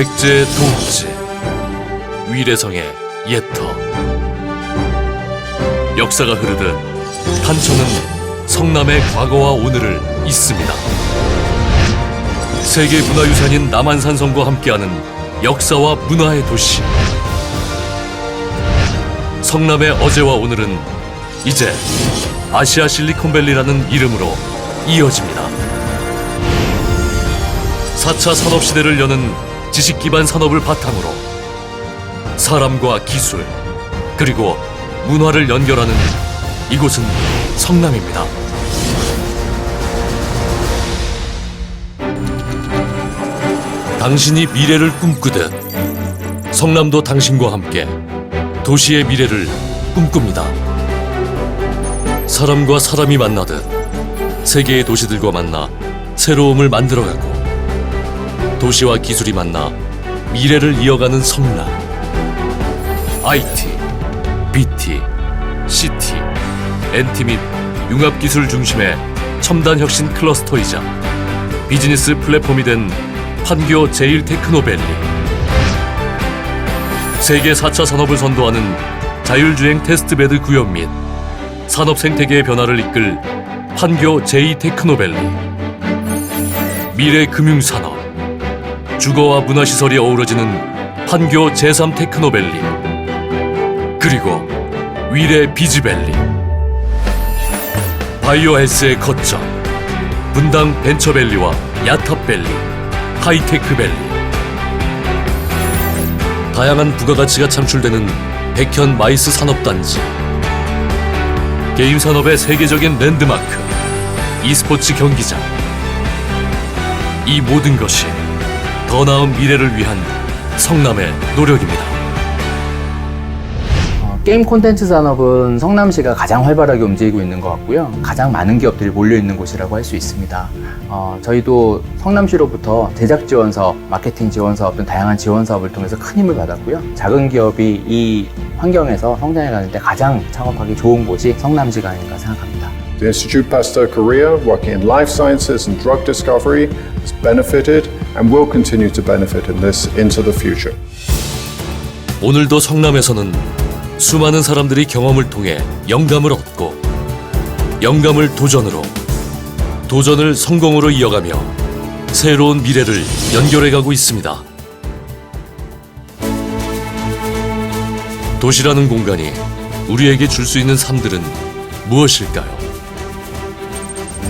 백제의 도읍지 위례성의 옛터 역사가 흐르듯 탄천은 성남의 과거와 오늘을 잇습니다. 세계 문화유산인 남한산성과 함께하는 역사와 문화의 도시 성남의 어제와 오늘은 이제 아시아 실리콘밸리라는 이름으로 이어집니다. 4차 산업시대를 여는 지식 기반 산업을 바탕으로 사람과 기술 그리고 문화를 연결하는 이곳은 성남입니다. 당신이 미래를 꿈꾸듯 성남도 당신과 함께 도시의 미래를 꿈꿉니다. 사람과 사람이 만나듯 세계의 도시들과 만나 새로움을 만들어가고 도시와 기술이 만나 미래를 이어가는 성남. IT, BT, CT, NT 및 융합기술 중심의 첨단 혁신 클러스터이자 비즈니스 플랫폼이 된 판교 제1테크노밸리. 세계 4차 산업을 선도하는 자율주행 테스트베드 구현 및 산업 생태계의 변화를 이끌 판교 제2테크노밸리. 미래 금융산업. 주거와 문화시설이 어우러지는 판교 제3 테크노밸리 그리고 위례 비즈밸리. 바이오 헬스의 거점 분당 벤처밸리와 야탑밸리 하이테크밸리. 다양한 부가가치가 창출되는 백현 마이스 산업단지. 게임 산업의 세계적인 랜드마크 e스포츠 경기장. 이 모든 것이 더 나은 미래를 위한 성남의 노력입니다. 어, 게임 콘텐츠 산업은 성남시가 가장 활발하게 움직이고 있는 것 같고요. 가장 많은 기업들이 몰려 있는 곳이라고 할 수 있습니다. 어, 저희도 성남시로부터 제작 지원 사업, 마케팅 지원 사업 등 다양한 지원 사업을 통해서 큰 힘을 받았고요. 작은 기업이 이 환경에서 성장해 가는데 가장 창업하기 좋은 곳이 성남시가 아닌가 생각합니다. The Institute Pasteur Korea, working in life sciences and drug discovery, has benefited and will continue to benefit in this into the future. 오늘도 성남에서는 수많은 사람들이 경험을 통해 영감을 얻고 영감을 도전으로 도전을 성공으로 이어가며 새로운 미래를 연결해가고 있습니다. 도시라는 공간이 우리에게 줄 수 있는 삶들은 무엇일까요?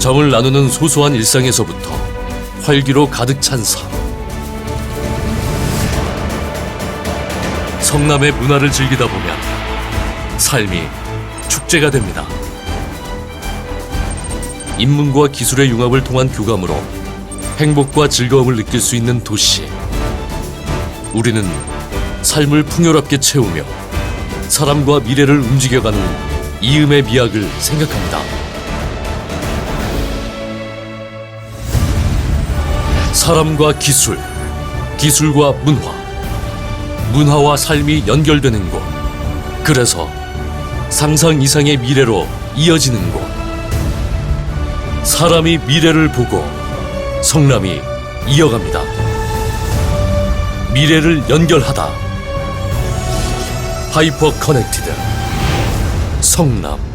정을 나누는 소소한 일상에서부터 활기로 가득 찬 삶. 성남의 문화를 즐기다 보면 삶이 축제가 됩니다. 인문과 기술의 융합을 통한 교감으로 행복과 즐거움을 느낄 수 있는 도시. 우리는 삶을 풍요롭게 채우며 사람과 미래를 움직여가는 이음의 미학을 생각합니다. 사람과 기술, 기술과 문화, 문화와 삶이 연결되는 곳. 그래서 상상 이상의 미래로 이어지는 곳. 사람이 미래를 보고 성남이 이어갑니다. 미래를 연결하다. 하이퍼 커넥티드 성남.